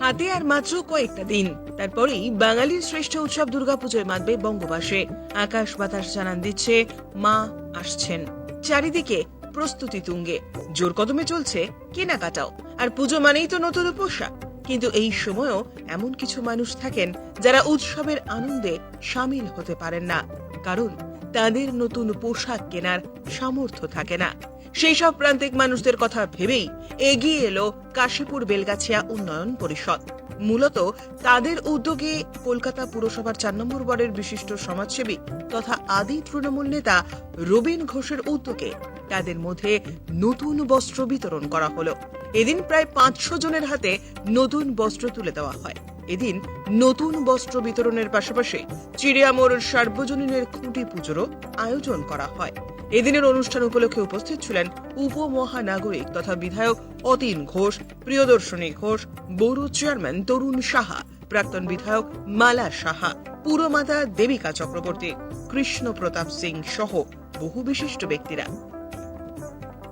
হাতে আর মাত্র কয়েকটা দিন। তারপরেই বাঙালির শ্রেষ্ঠ উৎসব দুর্গাপুজোয় মাতবে বঙ্গবাসে। আকাশ বাতাস জানান দিচ্ছে, মা আসছেন। চারিদিকে প্রস্তুতি তুঙ্গে। জোর কদমে চলছে কেনাকাটাও। আর পুজো মানেই তো নতুন পোশাক। কিন্তু এই সময়ও এমন কিছু মানুষ থাকেন যারা উৎসবের আনন্দে সামিল হতে পারেন না। কারণ তাদের নতুন পোশাক কেনার সামর্থ্য থাকে না। সেই সব প্রান্তিক মানুষদের কথা ভেবেই এগিয়ে এলো কাশীপুর বেলগাছিয়া উন্নয়ন পরিষদ। মূলত তাদের উদ্যোগে কলকাতা পুরসভার চার নম্বর ওয়ার্ডের বিশিষ্ট সমাজসেবী তথা আদি তৃণমূল নেতা রবীন ঘোষের উদ্যোগে তাদের মধ্যে নতুন বস্ত্র বিতরণ করা হলো। এদিন প্রায় পাঁচশো জনের হাতে নতুন বস্ত্র তুলে দেওয়া হয়। এদিন নতুন বস্ত্র বিতরণের পাশাপাশি চিড়িয়ামোড় সার্বজনীনের খুঁটি পুজোরও আয়োজন করা হয়। এদিনের অনুষ্ঠান উপলক্ষে উপস্থিত ছিলেন উপমহানাগরিক তথা বিধায়ক অতীন ঘোষ, প্রিয়দর্শনী ঘোষ বড় চেয়ারম্যান তরুণ সাহা, প্রাক্তন বিধায়ক মালা সাহা, পুরমাতা দেবিকা চক্রবর্তী কৃষ্ণ প্রতাপ সিং সহ বহু বিশিষ্ট ব্যক্তিরা।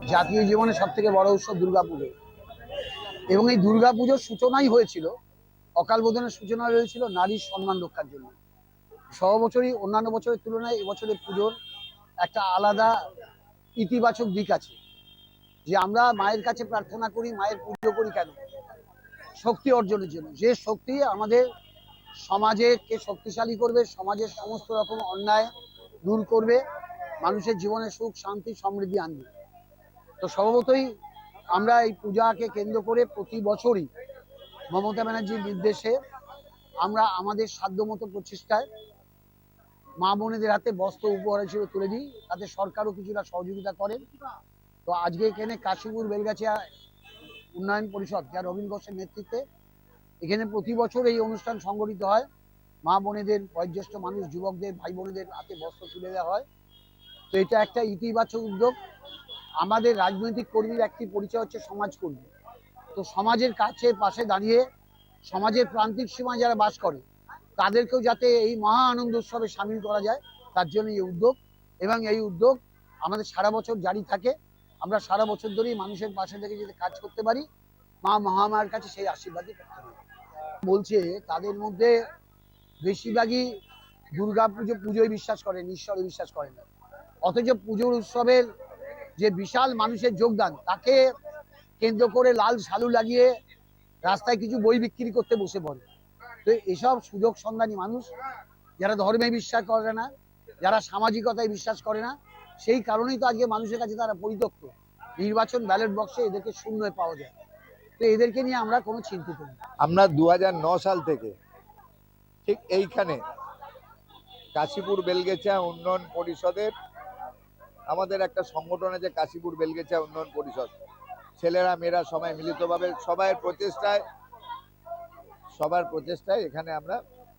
জাতীয় জীবনের সব থেকে বড় উৎসব দুর্গাপুজো। এবং এই দুর্গাপুজোর সূচনাই হয়েছিল অকাল বোধনের সূচনা হয়েছিল নারীর সম্মান রক্ষার জন্য। সব বছরই, অন্যান্য বছরের তুলনায় এবছরের পুজোর একটা আলাদা ইতিবাচক দিক আছে। যে আমরা মায়ের কাছে প্রার্থনা করি, মায়ের পুজো করি কেন? শক্তি অর্জনের জন্য। যে শক্তি আমাদের সমাজকে শক্তিশালী করবে, সমাজের সমস্ত রকম অন্যায় দূর করবে, মানুষের জীবনে সুখ, শান্তি, সমৃদ্ধি আনবে। তো স্বভাবতই আমরা এই পূজাকে কেন্দ্র করে প্রতি বছরই মমতা ব্যানার্জির নির্দেশে আমরা আমাদের সাধ্যমতো প্রচেষ্টায় মা বোনেদের হাতে বস্ত্র উপহার হিসেবে তুলে দিই। তাতে সরকারও কিছুটা সহযোগিতা করেন তো আজকে এখানে কাশীপুর বেলগাছিয়া উন্নয়ন পরিষদ যা রবীন ঘোষের নেতৃত্বে এখানে প্রতি বছর এই অনুষ্ঠান সংগঠিত হয়। মা বোনেদের, বয়োজ্যেষ্ঠ মানুষ, যুবকদের, ভাই বোনেদের হাতে বস্ত্র তুলে দেওয়া হয়। তো এটা একটা ইতিবাচক উদ্যোগ। আমাদের রাজনৈতিক কর্মীর একটি পরিচয় হচ্ছে সমাজকর্মী। তো সমাজের কাছে পাশে দাঁড়িয়ে সমাজের প্রান্তিক সীমায় যারা বাস করে, তাদেরকেও যাতে এই মহা আনন্দ উৎসবে সামিল করা যায়, তার জন্য এই উদ্যোগ। এবং এই উদ্যোগ আমাদের সারা বছর জারি থাকে। আমরা সারা বছর ধরেই মানুষের পাশে থেকে যদি কাজ করতে পারি, মা মহামায়ের কাছে সেই আশীর্বাদই করতে পারি বলছে, তাদের মধ্যে বেশিরভাগই দুর্গা পুজো, পুজোয় বিশ্বাস করেন ঈশ্বরে বিশ্বাস করেন অথচ পুজোর উৎসবের যে বিশাল মানুষের যোগদান, তাকে কেন্দ্র করে লাল সালু লাগিয়ে রাস্তায় কিছু বই বিক্রি করতে বসে পড়ে। তো এসব সুযোগ সন্ধানী মানুষ, যারা ধর্মে বিশ্বাস করে না, যারা সামাজিকতায় বিশ্বাস করে না, সেই কারণেই তো আজকে মানুষের কাছে তারা পরিত্যক্ত নির্বাচন ব্যালট বক্সে এদেরকে শূন্যে পাওয়া যায়। তো এদেরকে নিয়ে আমরা কোনো চিন্তিত নেই আমরা দু সাল থেকে ঠিক এইখানে কাশীপুর বেলগেচা উন্নয়ন পরিষদের, আমাদের একটা সংগঠন আছে কাশীপুর বেলগেচা উন্নয়ন পরিষদ। ছেলেরা, মেয়েরা সবাই মিলিতভাবে সবাই প্রচেষ্টায়, সবার প্রচেষ্টায় এখানে আমরা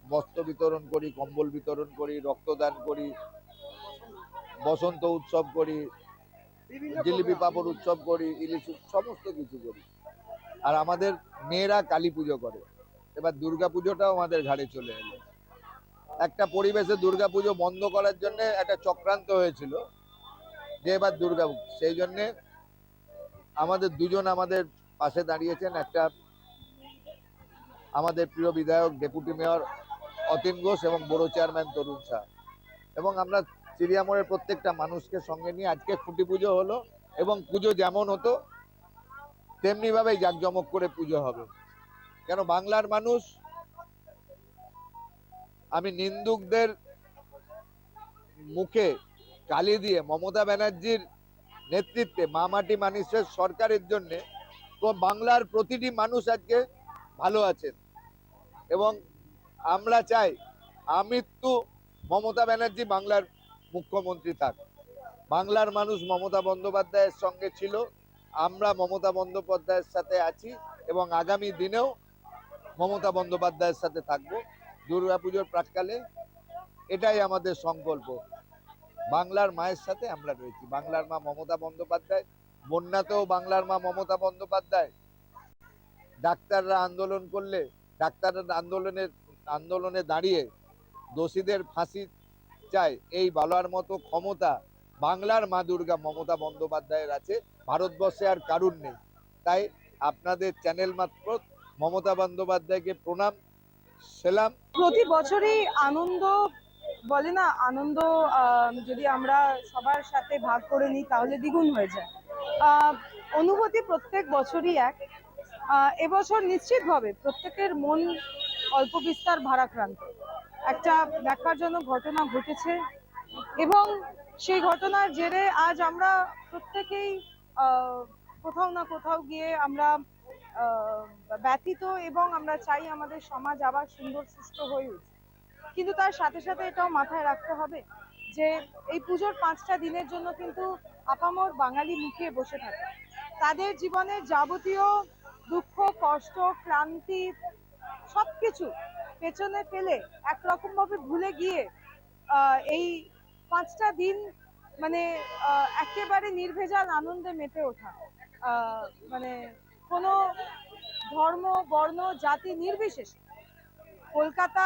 বস্ত্র বিতরণ করি, কম্বল বিতরণ করি, রক্তদান করি, বসন্ত উৎসব করি, জিলিপি পাপড় উৎসব করি, ইলিশ সমস্ত কিছু করি। আর আমাদের মেয়েরা কালী পুজো করে। এবার দুর্গা পুজোটাও আমাদের ঘাড়ে চলে এলো। একটা পরিবেশে দুর্গা পুজো বন্ধ করার জন্য একটা চক্রান্ত হয়েছিল যে এবার দুর্গা সেই জন্যে আমাদের দুজন আমাদের পাশে দাঁড়িয়েছেন। একটা আমাদের প্রিয় বিধায়ক, ডেপুটি মেয়র অতীন ঘোষ এবং বড় চেয়ারম্যান তরুণ শাহ এবং আমরা চিড়িয়ামোড়ের প্রত্যেকটা মানুষকে সঙ্গে নিয়ে আজকে খুঁটি পুজো হলো এবং পুজো যেমন হতো তেমনি ভাবেই জাঁকজমক করে পুজো হবে। কেন বাংলার মানুষ, আমি নিন্দুকদের মুখে কালি দিয়ে মমতা ব্যানার্জির নেতৃত্বে মামাটি মানুষের সরকারের জন্য বাংলার প্রতিটি মানুষ আজকে ভালো আছেন। এবং আমরা চাই আমৃত্যু মমতা ব্যানার্জি বাংলার মুখ্যমন্ত্রী থাক। বাংলার মানুষ মমতা বন্দ্যোপাধ্যায়ের সঙ্গে ছিল, আমরা মমতা বন্দ্যোপাধ্যায়ের সাথে আছি এবং আগামী দিনেও মমতা বন্দ্যোপাধ্যায়ের সাথে থাকব। দুর্গাপুজোর প্রাককালে এটাই আমাদের সংকল্প। বাংলার মায়ের সাথে আমরা রয়েছি। বাংলার মা মমতা বন্দ্যোপাধ্যায় বন্যাতেও বাংলার মা মমতা বন্দ্যোপাধ্যায়। ডাক্তাররা আন্দোলন করলে, ডাক্তাররা আন্দোলনের, আন্দোলনে দাঁড়িয়ে দোষীদের ফাঁসি চায় এই বলার মতো ক্ষমতা বাংলার মা দুর্গা মমতা বন্দ্যোপাধ্যায়ের আছে। ভারতবর্ষে আর কারুর নেই। তাই আপনাদের চ্যানেল মাত্র মমতা বন্দ্যোপাধ্যায়কে প্রণাম, সেলাম। প্রতি বছরই আনন্দ বলে না, আনন্দ যদি আমরা সবার সাথে ভাগ করে নিই, তাহলে দ্বিগুণ হয়ে যায়। অনুভূতি প্রত্যেক বছরই এক। এবছর নিশ্চিতভাবে প্রত্যেকের মন অল্প বিস্তার ভারাক্রান্ত। একটা ব্যাখ্যাজনক ঘটনা ঘটেছে এবং সেই ঘটনার জেরে আজ আমরা প্রত্যেকেই কোথাও না কোথাও গিয়ে আমরা ব্যথিত এবং আমরা চাই আমাদের সমাজ আবার সুন্দর, সুস্থ হয়ে উঠুক। কিন্তু তার সাথে সাথে এটাও মাথায় রাখতে হবে যে এই পুজোর পাঁচটা দিনের জন্য কিন্তু আপামর বাঙালি মুখিয়ে বসে থাকে। তাদের জীবনের যাবতীয় দুঃখ, কষ্ট, ক্লান্তি সব কিছু পেছনে ফেলে একরকম ভাবে ভুলে গিয়ে এই পাঁচটা দিন মানে একেবারে নির্ভেজাল আনন্দে মেতে ওঠা। মানে কোনো ধর্ম, বর্ণ, জাতি নির্বিশেষে কলকাতা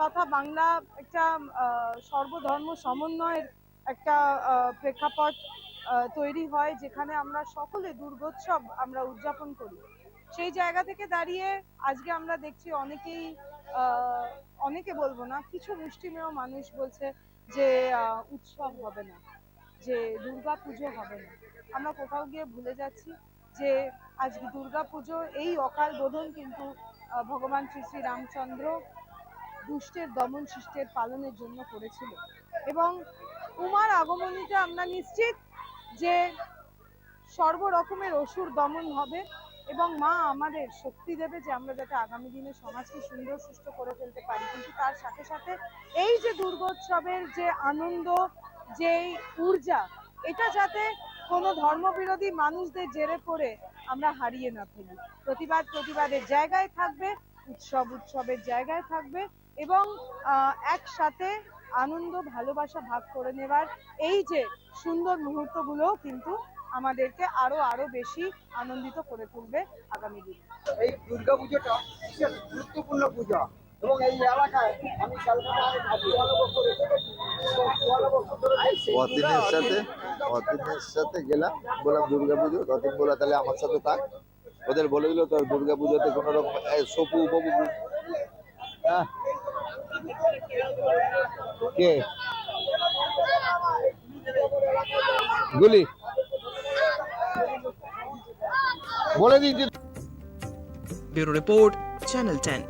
তথা বাংলা একটা সর্বধর্ম সমন্বয়ের একটা প্রেক্ষাপট তৈরি হয় যেখানে আমরা সকলে দুর্গোৎসব আমরা উদযাপন করি। সেই জায়গা থেকে দাঁড়িয়ে আজকে আমরা দেখছি অনেকেই অনেকে বলব না, কিছু মুষ্টিমেয় মানুষ বলছে যে উৎসব হবে না, যে দুর্গা পুজো হবে না। আমরা কোথাও গিয়ে ভুলে যাচ্ছি যে আজকে দুর্গা পুজো এই অকাল বোধন কিন্তু ভগবান শ্রী শ্রী রামচন্দ্র দুষ্টের দমন শিষ্টের পালনের জন্য করেছিল। এবং উমার আগমনীতে আমরা নিশ্চিত যে সর্ব রকমের অসুর দমন হবে এবং মা আমাদের শক্তি দেবে যে আমরা যাতে আগামী দিনে সমাজকে সুন্দর সুস্থ করে ফেলতে পারি। কিন্তু তার সাথে সাথে এই যে দুর্গোৎসবের যে আনন্দ, যেই ঊর্জা, এটা যাতে কোনো ধর্মবিরোধী মানুষদের জেরে পড়ে আমরা হারিয়ে না ফেলি। প্রতিবাদ প্রতিবাদের জায়গায় থাকবে, উৎসব উৎসবের জায়গায় থাকবে এবং আহ, একসাথে আনন্দ ভালোবাসা ভাগ করে নেওয়ার এই যে সুন্দর মুহূর্তগুলো কিন্তু আমাদেরকে আরও আরও বেশি আনন্দিত করে তুলবে আগামী দিনে। এই দুর্গা পুজোটা বিশেষ গুরুত্বপূর্ণ পূজা এবং এই এলাকায় আমি অতীনের সাথে অতীনের সাথে গেলাম বললাম দুর্গা পুজো অতীন বলা তাহলে আমার সাথে থাক। ওদের বলে দিল তোর দুর্গা পুজোতে কোনো রকম সপু বপু হ্যাঁ। কে? গুলি। বলে দিচ্ছি ব্যুরো রিপোর্ট চ্যানেল টেন।